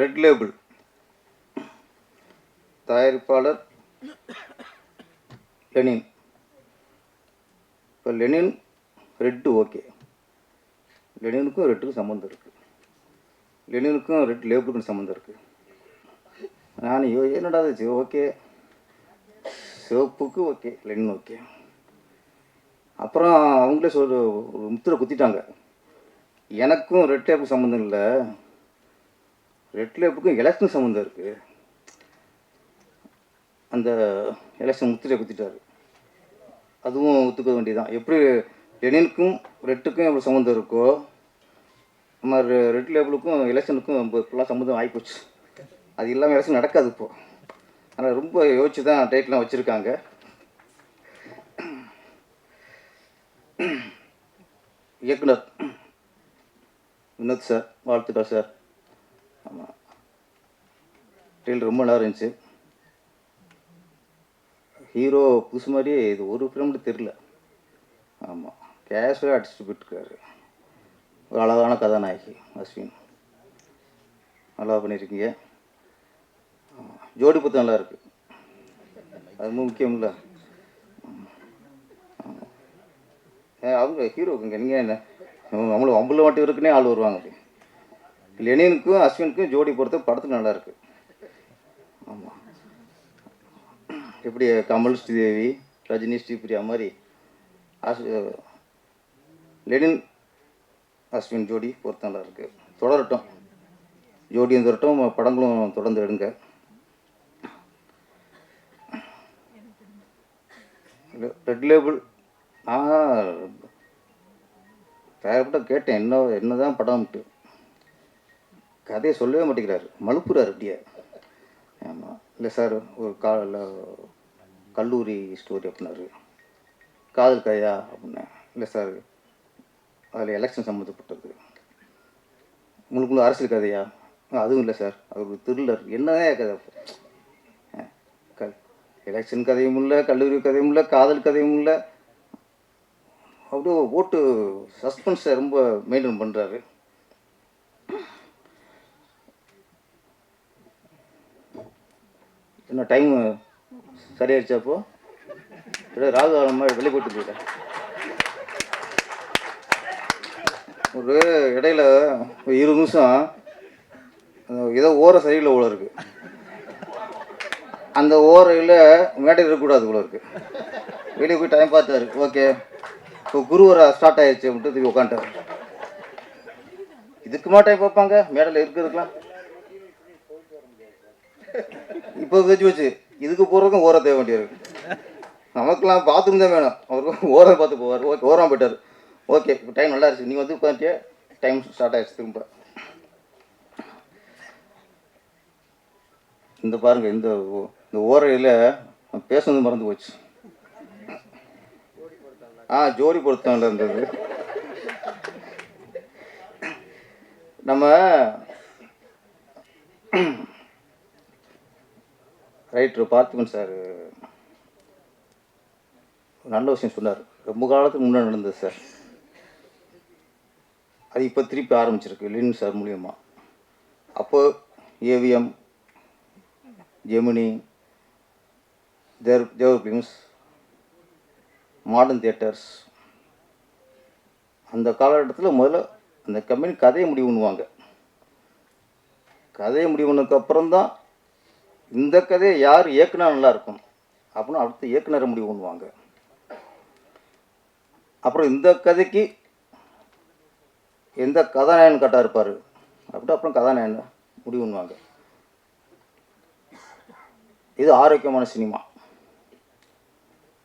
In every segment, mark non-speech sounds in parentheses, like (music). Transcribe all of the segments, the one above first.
Red label தயாரிப்பாளர் Lenin இப்போ Lenin red okay லெனினுக்கும் ரெட்டுக்கும் சம்மந்தம் இருக்குது லெனினுக்கும் ரெட் லேபிளுக்கும் சம்மந்தம் இருக்குது நான் ஐயோ என்னடா இது ஓகே சிவப்புக்கு ஓகே லெனின் ஓகே அப்புறம் அவங்களே சொல் ஒரு முத்திரை குத்திட்டாங்க. எனக்கும் ரெட் டேப்புக்கு சம்மந்தம் இல்லை. ரெட் லேப்புக்கும் எலெக்ஷன் சம்மந்தம் இருக்குது அந்த எலெக்ஷன் முத்திரை குத்திட்டார். அதுவும் ஒத்துக்க வேண்டியதான் எப்படி லெனினுக்கும் ரெட்டுக்கும் எவ்வளோ சம்மந்தம் இருக்கோ நம்ம ரெட் லேபிளுக்கும் எலெக்ஷனுக்கும் ஃபுல்லாக சம்மந்தம் ஆகிப்போச்சு அது இல்லாமல் எலெக்ஷன் நடக்காது இப்போது அதனால் ரொம்ப யோசிச்சு தான் டேட்லாம் வச்சுருக்காங்க. இயக்குனர். வினோத் சார் வாழ்த்துக்கள் சார். ஆமாம் டெய்ல் ரொம்ப நல்லா இருந்துச்சு. ஹீரோ புதுசு மாதிரியே இது ஒரு ஃபிலிம்னு தெரில ஆமாம் கேஷுவலாக அடிச்சுட்டு போயிட்டுருக்காரு. ஒரு அழகான கதாநாயகி அஸ்வின். நல்லா பண்ணியிருக்கீங்க. ஜோடி புத்தம் நல்லா இருக்கு. அது ரொம்ப முக்கியம்ல. ஆமா. அவங்க ஹீரோக்குங்க நீங்கள் என்ன? நம்மளும் அம்புல மாட்டி இருக்குன்னே ஆள் வருவாங்க. அப்படி லெனினுக்கும் அஸ்வினுக்கும் ஜோடி பொறுத்த படத்துக்கு நல்லா இருக்கு. ஆமாம் எப்படி கமல் ஸ்ரீதேவி ரஜினி ஸ்ரீபிரியா மாதிரி அஸ் லெனின் அஸ்வின் ஜோடி பொறுத்த நல்லா இருக்கு. தொடரட்டும். ஜோடியும் தொடரட்டும். படங்களும் தொடர்ந்து எடுங்க. ரெட் லேபிள் நான் தேவைப்பட்ட கேட்டேன். என்ன என்னதான் படம்ட்டு கதையை சொல்லவே மாட்டேங்கிறாரு. மலுப்புறாரு அப்படியே. ஆமாம் இல்லை சார் ஒரு கா கல்லூரி ஸ்டோரி அப்படின்னாரு. காதல் கதையா அப்படின்னேன் இல்லை சார் அதில் எலெக்ஷன் சம்மந்தப்பட்டது. உங்களுக்குள்ள அரசியல் கதையா? அதுவும் இல்லை சார் அது ஒரு த்ரில்லர் என்னதான் கதை? க எலெக்ஷன் கதையும் இல்லை கல்லூரி கதையும் இல்லை காதல் கதையும் இல்லை. அப்படியே ஓட்டு சஸ்பென்ஸை ரொம்ப மெயின்டைன் பண்ணுறாரு இன்னும் டைம் சரியாயிடுச்சா அப்போ? ராகு காலம் மாதிரி வெளியே போட்டு போயிட்டேன் ஒரு இடையில ஒரு இருபது நிமிஷம் ஏதோ ஓர சரியில்லை போல இருக்கு. அந்த ஓரையில் மேடை இருக்கக்கூடாது போல இருக்கு. வெளியே போய் டைம் பார்த்தாரு. ஓகே இப்போ குருவரை ஸ்டார்ட் ஆயிடுச்சு அப்படின்ட்டு திருப்பி உட்காந்துட்டார். இதுக்குமா டைம் பார்ப்பாங்க? மேடையில் இருக்கிறதுக்கெலாம் இப்போ வச்சு வச்சு இதுக்கு போகிறதுக்கும் ஓர தேவை வேண்டியிருக்கு. நமக்கெல்லாம் பாத்ரூம் தான் வேணும். அவருக்கு ஓரம் பார்த்து போவார். ஓகே ஓரம் போயிட்டார். ஓகே இப்போ டைம் நல்லா இருந்துச்சு நீ வந்து உட்காந்துட்டியே டைம் ஸ்டார்ட் ஆகிடுச்சு திரும்ப. இந்த பாருங்க இந்த ஓ- இந்த ஓரையில் பேசுனது மறந்து போச்சு. ஆ ஜோடி பொருத்தம்ல இருந்தது. நம்ம ரைட்ரு பார்த்திபன் சார் நல்ல விஷயம் சொன்னார். ரொம்ப காலத்துக்கு முன்னாடி நடந்தது சார். அது இப்போ திருப்பி ஆரம்பிச்சிருக்கு லின் சார் மூலியமாக அப்போ ஏவிஎம் ஜெமினி தேர் தேவர் ஃபிலிம்ஸ் மாடர்ன் தியேட்டர்ஸ் அந்த காலகட்டத்தில் முதல்ல அந்த கம்பெனி கதையை முடிவு பண்ணுவாங்க. கதையை முடிவு பண்ணதுக்கப்புறம் தான் இந்த கதையை யார் இயக்குனா நல்லா இருக்கும் அப்படின்னு அடுத்த இயக்குனரை முடிவு பண்ணுவாங்க. அப்புறம் இந்த கதைக்கு எந்த கதாநாயகன் கரெக்டாக இருப்பார்? அப்படின்னு அப்புறம் கதாநாயகன் முடிவு பண்ணுவாங்க. இது ஆரோக்கியமான சினிமா.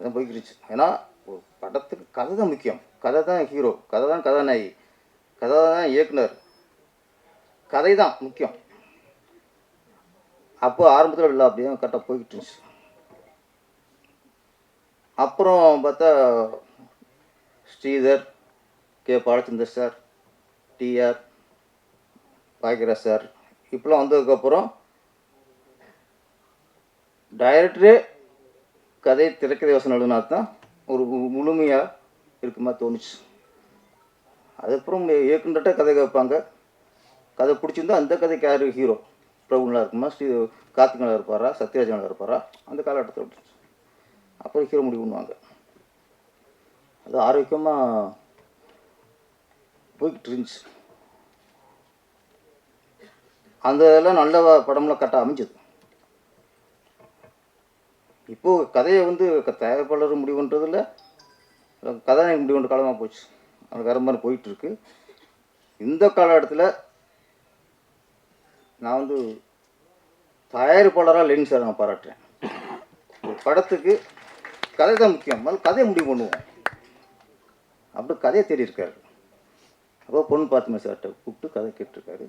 இதான் போய்க்கிருச்சு. ஏன்னா ஒரு படத்துக்கு கதை தான் முக்கியம். கதை தான் ஹீரோ. கதை தான் கதாநாயகி. கதை தான் இயக்குனர். கதை தான் முக்கியம். அப்போ ஆரம்பத்தில் இல்லை அப்படியே கரெக்டாக போய்கிட்டு இருந்துச்சு. அப்புறம் பார்த்தா Sridhar K. Balachander sir TR Bhagyaraj sir இப்படிலாம் வந்ததுக்கப்புறம் டைரக்டரே கதை திரைக்கதை வசனம் எழுதினா தான் ஒரு முழுமையாக இருக்குமா தோணுச்சு. அதுக்கப்புறம் இயக்குனர்கிட்ட கதை கேட்பாங்க. கதை பிடிச்சிருந்தா அந்த கதைக்கு யார் ஹீரோ பிரபுங்களா இருக்குமா? ஸ்ரீ கார்த்திக் இருப்பாரா? சத்யராஜ் இருப்பாரா? அந்த காலகட்டத்தில் விட்டுருச்சு அப்புறம் ஹீரோ முடிவு பண்ணுவாங்க. அது ஆரோக்கியமாக போய்கிட்டு இருந்துச்சு. அந்த இதெல்லாம் நல்ல படம்லாம் கரெக்டாக அமைஞ்சது. இப்போது கதையை வந்து க- தயாரிப்பாளர் முடிவு பண்ணுறதில்ல கதாநாயகன் முடிவு பண்ணுற காலமாக போச்சு. அது வேறு மாதிரி போயிட்டுருக்கு இந்த காலகட்டத்தில் நான் வந்து தயாரிப்பாளராக லெனின் சார் நான் பாராட்டுறேன். ஒரு படத்துக்கு கதை தான் முக்கியம். முதல்ல கதையை முடிவு பண்ணுவோம். அப்படி கதையை தேடியிருக்காரு அப்போ பொண்ணு பார்த்துமே சார்கிட்ட கூப்பிட்டு கதை கேட்டிருக்காரு.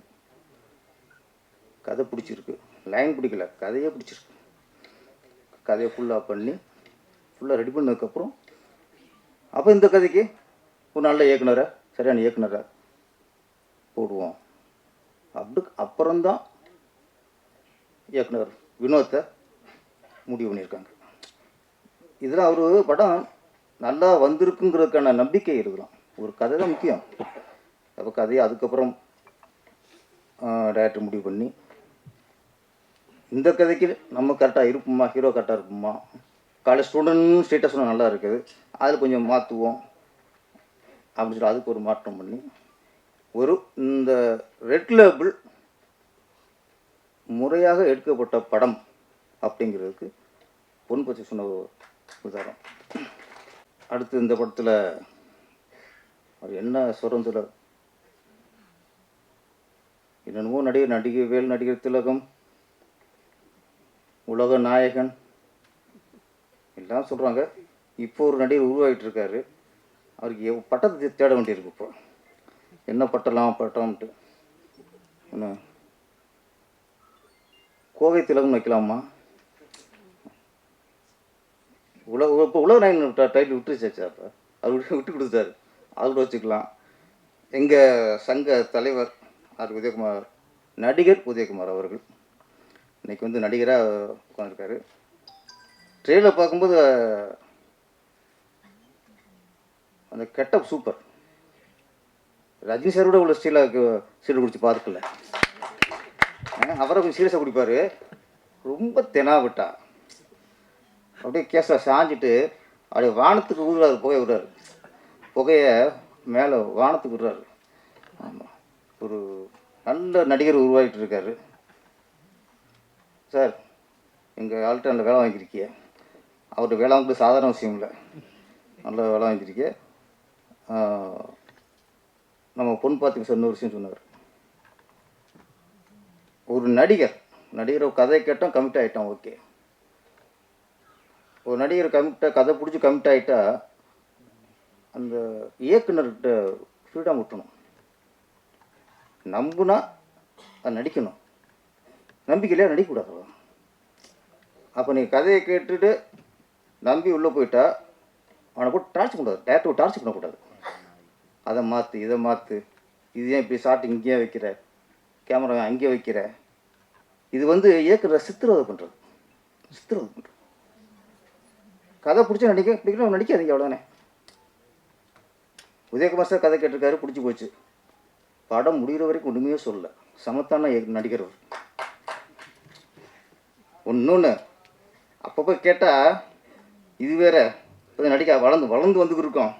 கதை பிடிச்சிருக்கு. லைன் பிடிக்கல. கதையே பிடிச்சிருக்கு. கதையை ஃபுல்லாக பண்ணி ஃபுல்லாக ரெடி பண்ணதுக்கப்புறம் அப்போ இந்த கதைக்கு ஒரு நல்ல இயக்குனரை சரியான இயக்குனரை போடுவோம். அப்படி அப்புறம்தான் இயக்குனர் வினோத்தை முடிவு பண்ணியிருக்காங்க. இதில் அவர் படம் நல்லா வந்திருக்குங்கிறதுக்கான நம்பிக்கை இருக்கலாம் ஒரு கதை தான் முக்கியம். அப்போ கதையை அதுக்கப்புறம் டேரக்டர் முடிவு பண்ணி இந்த கதைக்கு நம்ம கரெக்டாக இருப்போமா? ஹீரோ கரெக்டாக இருப்போமா? காலேஜ் ஸ்டூடெண்ட் ஸ்டேட்டஸ் நல்லா இருக்குது. அதில் கொஞ்சம் மாற்றுவோம் அப்படின்னு சொல்லி அதுக்கு ஒரு மாற்றம் பண்ணி ஒரு இந்த ரெட் லேபிள் முறையாக எடுக்கப்பட்ட படம் அப்படிங்கிறதுக்கு பொன் பச்சை சொன்ன உதாரணம் அடுத்து இந்த படத்தில் அவர் என்ன சொல்கிறோம் என்னென்னமோ நடிகர் நடிகை வேல் நடிகர் திலகம் உலக நாயகன் எல்லாம் சொல்கிறாங்க இப்போ ஒரு நடிகர் உருவாகிட்டு இருக்காரு அவருக்கு எவ் பட்டத்தை தேட வேண்டியிருக்கு இப்போ. என்ன பட்டலாம் பட்டோம்ட்டு என்ன? கோவை திலகம் வைக்கலாமா? உலக இப்போ உலக நாயகன் டைட்டில் விட்டுருச்சாச்சா அப்போ? அது விட்டு விட்டு கொடுத்தாரு. கூட வச்சுக்கலாம். எங்கள் சங்க தலைவர் ஆர். உதயகுமார் நடிகர் உதயகுமார் அவர்கள். இன்றைக்கி வந்து நடிகராக உட்காந்துருக்காரு ட்ரெயிலில் பார்க்கும்போது அந்த கெட்டப் சூப்பர். ரஜினி சார் கூட உள்ள ஸ்டீலாக சீடு குடிச்சு பார்த்துக்கல அவரை கொஞ்சம் சீரியஸாக குடிப்பார். ரொம்ப தெனாவிட்டா அப்படியே கேஸில் சாஞ்சிட்டு அப்படியே வானத்துக்கு ஊதுறாரு புகையை விடுறாரு. புகையை மேலே வானத்துக்கு விடுறாரு. ஆமாம் ஒரு நல்ல நடிகர் உருவாகிட்டு இருக்காரு. சார் எங்கள் ஆள்கிட்ட நல்ல வேலை வாங்கியிருக்கிய. அவர்கிட்ட வேலை வாங்குறது சாதாரண விஷயம் இல்லை. நல்ல வேலை வாங்கியிருக்கீங்க நம்ம பொன் பார்த்துக்க சொன்ன ஒரு விஷயம் சொன்னார். ஒரு நடிகர் நடிகர் கதை கேட்டோம் கமிட் ஆகிட்டோம் ஓகே. ஒரு நடிகர் கமிட்ட கதை பிடிச்சி கமிட் ஆகிட்டா அந்த இயக்குனர்கிட்ட ஃப்ரீடம் விட்டணும் நம்புனா அது நடிக்கணும். நம்பிக்கையிலே நடிக்கக்கூடாது அப்போ நீ கதையை கேட்டுட்டு நம்பி உள்ளே போயிட்டா அவனை போட்டு டார்ச் பண்ணக்கூடாது. டேரக்டர் டார்ச் பண்ணக்கூடாது. அதை மாற்று இதை மாற்று இது ஏன் இப்படி ஷார்ட் இங்கேயே வைக்கிற? கேமரா அங்கேயே வைக்கிற? இது வந்து இயக்குற சித்திரவதை பண்ணுறது சித்திரவதை பண்ணுறது கதை பிடிச்சா நடிக்க பிடிக்கணும் நடிக்காதீங்க அவ்வளோதானே உதயகுமார் சார் கதை கேட்டிருக்காரு பிடிச்சி போச்சு. படம் முடிகிற வரைக்கும் ஒன்றுமே சொல்லல. சமத்தான நடிகர் ஒன்று அப்பப்போ கேட்டால் இது வேற இப்போ நடிக்க வளர்ந்து வளர்ந்து வந்து இருக்கோம்.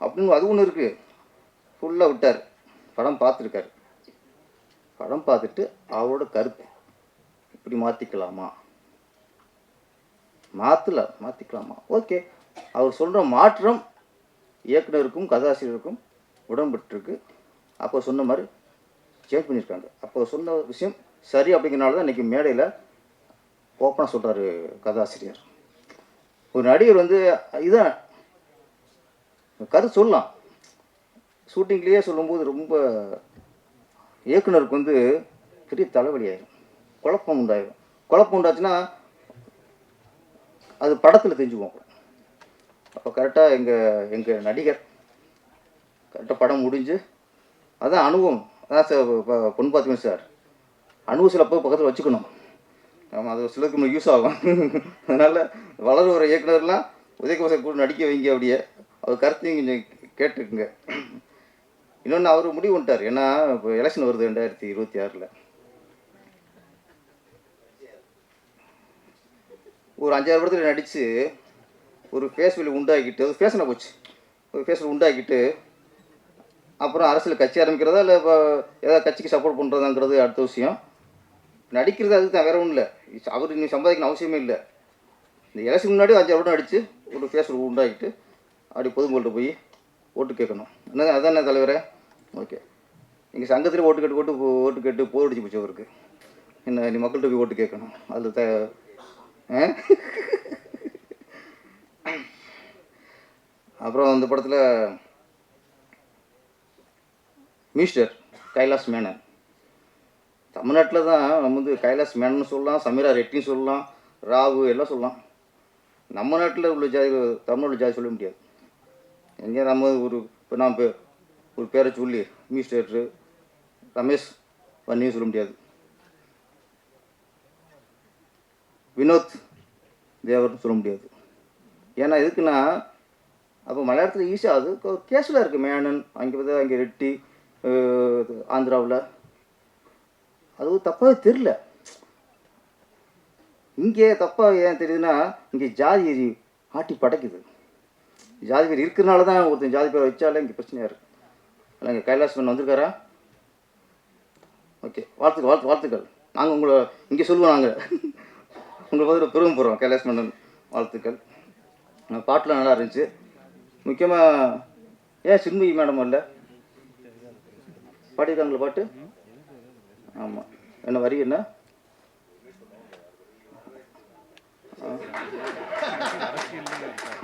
அப்படின்னு அது ஒன்று இருக்குது ஃபுல்லாக விட்டார். படம் பார்த்துருக்காரு. படம் பார்த்துட்டு அவரோட கருத்து. இப்படி மாற்றிக்கலாமா மாற்றல மாற்றிக்கலாமா ஓகே. அவர் சொல்கிற மாற்றம் இயக்குனருக்கும் கதாசிரியருக்கும் உடன்பட்டுருக்கு. அப்போ சொன்ன மாதிரி சேஞ்ச் பண்ணியிருக்காங்க. அப்போ சொன்ன விஷயம் சரி அப்படிங்கிறனால தான் இன்றைக்கி மேடையில் ஓப்பனாக சொல்கிறாரு கதாசிரியர். ஒரு நடிகர் வந்து இதான் கருத்து சொல்லலாம். ஷூட்டிங்லேயே சொல்லும்போது ரொம்ப இயக்குனருக்கு வந்து பெரிய தலைவலி ஆயிடும் குழப்பம் உண்டாயிடும் குழப்பம் உண்டாச்சுன்னா அது படத்தில் தெரிஞ்சுக்குவோம் அப்போ. கரெக்டாக எங்கள் எங்கள் நடிகர் கரெக்டாக படம் முடிஞ்சு அதான் அனுபவம். அதான் சார் இப்போ பொன் பார்த்துக்கணும் சார். அனுபவம் சில போய் பக்கத்தில் வச்சுக்கணும். ஆமாம் அது சிலருக்கு நமக்கு யூஸ் ஆகும். (laughs) அதனால் வளர வர இயக்குனர்லாம் உதயகுமார் கூட நடிக்க வைங்க அப்படியே. அவர் கருத்தையும் கொஞ்சம் கேட்டுக்குங்க. இன்னொன்று அவர் முடிவு பண்ணிட்டார். ஏன்னா இப்போ எலெக்ஷன் வருது ரெண்டாயிரத்தி இருபத்தி ஆறில். ஒரு அஞ்சாறு படத்தில் நடித்து ஒரு ஃபேஸ் வேல்யூ உண்டாக்கிட்டு அது ஃபேஷனாக போச்சு. ஒரு ஃபேஸ் உண்டாக்கிட்டு அப்புறம் அரசியல் கட்சி ஆரம்பிக்கிறதா இல்லை இப்போ ஏதாவது கட்சிக்கு சப்போர்ட் பண்ணுறதாங்கிறது அடுத்த விஷயம். நடிக்கிறது அதுக்கு தான் வேற ஒன்றும் இல்லை அவர் இன்னும் சம்பாதிக்கணும் அவசியமே இல்லை. இந்த எலெக்ஷன் முன்னாடி அஞ்சாறு படம் அடித்து ஒரு ஃபேஸ் உண்டாக்கிட்டு அப்படி பொதுமக்கள்கிட்ட போய் ஓட்டு கேட்கணும். என்ன அதானே தலைவரே? ஓகே. எங்கள் சங்கத்தில் ஓட்டு கேட்டு ஓட்டு போ- ஓட்டு கேட்டு போர் அடிச்சு போச்சு அவருக்கு. என்ன நீ மக்கள்கிட்ட போய் ஓட்டு கேட்கணும். அதில் த அப்புறம் அந்த படத்தில் மிஸ்டர் கைலாஸ் மேனன். தமிழ்நாட்டில் தான் நம்ம வந்து கைலாஸ் மேனன் சொல்லலாம் சமீரா ரெட்டின்னு சொல்லலாம் ராவு எல்லாம் சொல்லலாம். நம்ம நாட்டில் உள்ள ஜாதி தமிழோட ஜாதி சொல்ல முடியாது. எங்கே நம்ம ஒரு இப்போ நான் இப்போ ஒரு பேரை சொல்லி மிஸ்டர் ரமேஷ் பண்ணியும் சொல்ல முடியாது. வினோத் தேவர்னு சொல்ல முடியாது. ஏன்னா எதுக்குன்னா அப்போ மலையாளத்தில் ஈஸியாக அது கேஷுவலாக இருக்குது மேனன் அங்கே பார்த்தா அங்கே ரெட்டி ஆந்திராவில். அது தப்பாகவே தெரில இங்கே தப்பாக ஏன் தெரியுதுன்னா இங்கே ஜாதி ஆட்டி படைக்குது. ஜாதி பேர் இருக்கிறனால தான் ஒருத்தன் ஜாதி பேரை வச்சாலே இங்கே பிரச்சனையாக இருக்குது இல்லைங்க கைலாஷ் கைலாஸ் வந்திருக்காரா? ஓகே வாழ்த்துக்கள் வாழ்த்து வாழ்த்துக்கள். நாங்கள் உங்களை இங்கே சொல்லுவோம் நாங்கள் உங்களை பார்த்து பெருமை போகிறோம் கைலாஸ் மன்னன் வாழ்த்துக்கள். பாட்டெலாம் பாட்டுலாம் நல்லா இருந்துச்சு. முக்கியமாக ஏன் சின்மயி மேடம் இல்லை பாடியிருக்காங்களா பாட்டு? ஆமாம் என்ன வரி என்ன?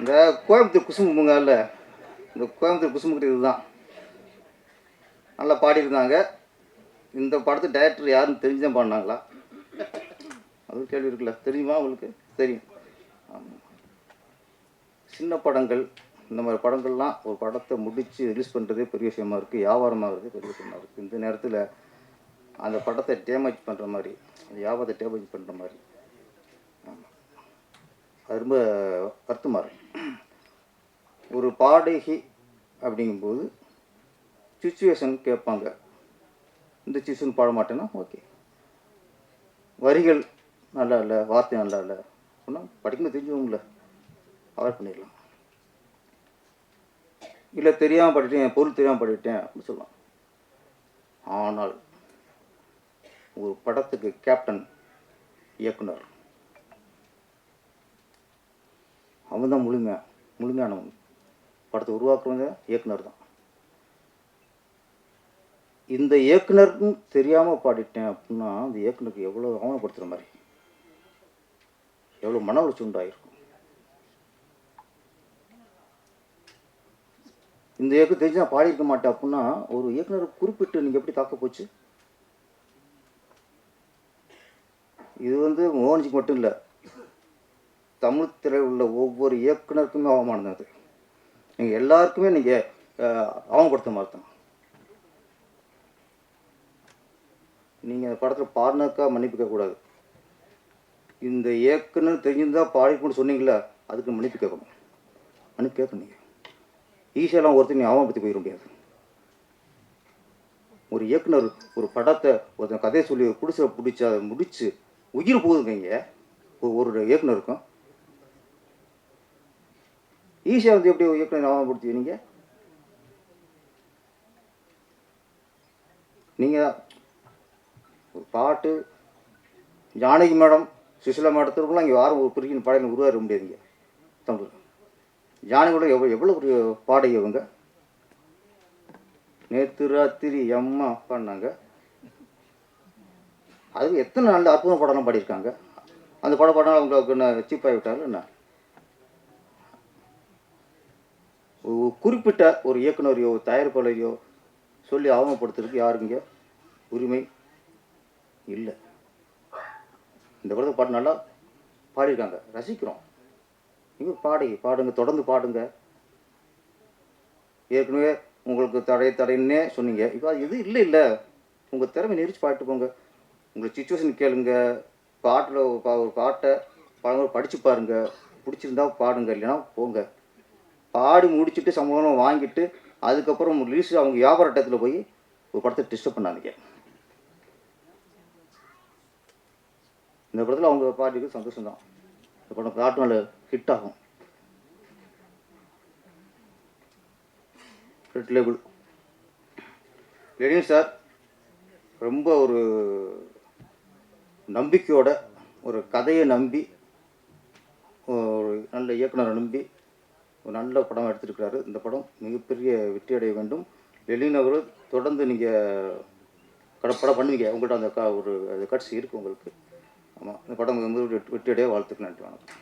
இந்த கோயம்புத்தூர் குசும்புங்க இல்லை இந்த கோயம்புத்தூர் குசும்புக்கு இதுதான். நல்லா பாடியிருந்தாங்க இந்த படத்து டைரக்டர் யாருன்னு தெரிஞ்சு தான் பாடினாங்களா? அது கேள்வி இருக்குல்ல. தெரியுமா உங்களுக்கு? தெரியும். ஆமாம் சின்ன படங்கள் இந்த மாதிரி படங்கள்லாம் ஒரு படத்தை முடித்து ரிலீஸ் பண்ணுறதே பெரிய விஷயமா இருக்குது வியாபாரமாகிறது பெரிய விஷயமா இருக்குது இந்த நேரத்தில் அந்த படத்தை டேமேஜ் பண்ணுற மாதிரி அந்த வியாபாரத்தை டேமேஜ் பண்ணுற மாதிரி. அது ரொம்ப வருத்தமாக இருக்கும் ஒரு பாடகி அப்படிங்கும்போது சுச்சுவேஷன் கேட்பாங்க. இந்த சுச்சுவேஷன் பாட மாட்டேன்னா ஓகே வரிகள் நல்லா இல்லை வார்த்தை நல்லா இல்லை சொன்னால் படிக்கும்போது தெரிஞ்சவங்கள அவாய்ட் பண்ணிடலாம். இல்லை தெரியாமல் படிட்டேன் பொருள் தெரியாமல் படிட்டேன் அப்படின்னு சொல்லலாம் ஆனால் ஒரு படத்துக்கு கேப்டன் இயக்குனர். அவன் தான் முழுமையாக முழுமையானவன். படத்தை உருவாக்குறவங்க இயக்குனர் தான். இந்த இயக்குனருக்கும் தெரியாமல் பாடிட்டேன் அப்படின்னா அந்த இயக்குனருக்கு எவ்வளோ அவமானப்படுத்துகிற மாதிரி? எவ்வளோ மன உளைச்சல் உண்டாயிருக்கும்? இந்த இயக்கு தெரிஞ்சு நான் பாடியிருக்க மாட்டேன் அப்படின்னா ஒரு இயக்குனர் குறிப்பிட்டு நீங்கள் எப்படி தாக்க போச்சு? இது வந்து மோகன்ஜிக்கு மட்டும் இல்லை தமிழ் திரையில் உள்ள ஒவ்வொரு இயக்குனருக்குமே அவமானம் தான் அது. நீங்கள் எல்லாருக்குமே நீங்கள் அவமானப்படுத்த மாதிரி தான். நீங்கள் அந்த படத்தில் பாடினாக்கா மன்னிப்பு கேட்கக்கூடாது இந்த இயக்குனர் தெரிஞ்சிருந்தால் பாடிக்கணும்னு சொன்னீங்களா அதுக்கு மன்னிப்பு கேட்கணும். மன்னிப்பு கேட்கணும் நீங்கள் ஈஸியெல்லாம் ஒருத்தர் நீ அவமானப்படுத்தி போயிட முடியாது. ஒரு இயக்குனர் ஒரு படத்தை ஒருத்தன் கதையை சொல்லி பிடிச்ச பிடிச்சி அதை முடித்து உயிர் போகுதுங்க இங்கே ஒரு இயக்குனருக்கும். ஈஸியாக வந்து எப்படி இயக்குனர் அவமானப்படுத்தி நீங்கள் நீங்கள் பாட்டு ஜானகி மேடம் சுசிலா மேடத்திற்குள்ள இங்கே யாரும் ஒரு பிரிக்கின் பாடல் உருவாக முடியாதுங்க தமிழ். ஜானகியோட எவ்வளோ எவ்வளோ ஒரு பாடகி இவங்க நேற்று ராத்திரி அம்மா பாடினாங்க அது எத்தனை நல்ல அற்புதம் படம்லாம் பாடியிருக்காங்க? அந்த படம் பாடம் அவங்களுக்கு என்ன சீப்பாகி விட்டாலும் என்ன? ஒரு குறிப்பிட்ட ஒரு இயக்குனரையோ தயாரிப்பாளரையோ சொல்லி ஆவணப்படுத்துறதுக்கு யாருங்க? உரிமை? இல்லை. இந்த படத்தை பாட்டு நல்லா பாடியிருக்காங்க. ரசிக்கிறோம். நீங்கள் பாடுங்க பாடுங்க தொடர்ந்து பாடுங்க. ஏற்கனவே உங்களுக்கு தடை தடைன்னே சொன்னீங்க. இப்போ அது எதுவும் இல்லை இல்லை. உங்கள் திறமை நெரிச்சு பாட்டு போங்க. உங்களுக்கு சுச்சுவேஷன் கேளுங்க. பாட்டில் ஒரு பா- ஒரு பாட்டை பாருங்க படித்து பாருங்கள் பிடிச்சிருந்தா பாடுங்க இல்லைன்னா போங்க. பாடி முடிச்சுட்டு சம்பளம் வாங்கிட்டு அதுக்கப்புறம் ரிலீஸ் அவங்க வியாபார டயத்தில் போய் ஒரு படத்தை டிஸ்டர்ப் பண்ணாதீங்க. இந்த படத்தில் அவங்க பாட்டிக்கு சந்தோஷம் தான் இந்த படம் காட்டு நல்ல ஹிட் ஆகும். ரெட் லேபிள் சார் ரொம்ப ஒரு நம்பிக்கையோட ஒரு கதையை நம்பி ஒரு நல்ல இயக்குனரை நம்பி ஒரு நல்ல படம் எடுத்திருக்கிறாரு. இந்த படம் மிகப்பெரிய வெற்றி அடைய வேண்டும். லெலின் அவர் தொடர்ந்து நீங்கள் கடப்பட படம் பண்ணுவீங்க உங்கள்கிட்ட அந்த க ஒரு கட்சி இருக்குது உங்களுக்கு. ஆமாம் இந்த படம் வந்து வெற்றி அடைய வாழ்த்துக்கள் நன்றி வணக்கம்.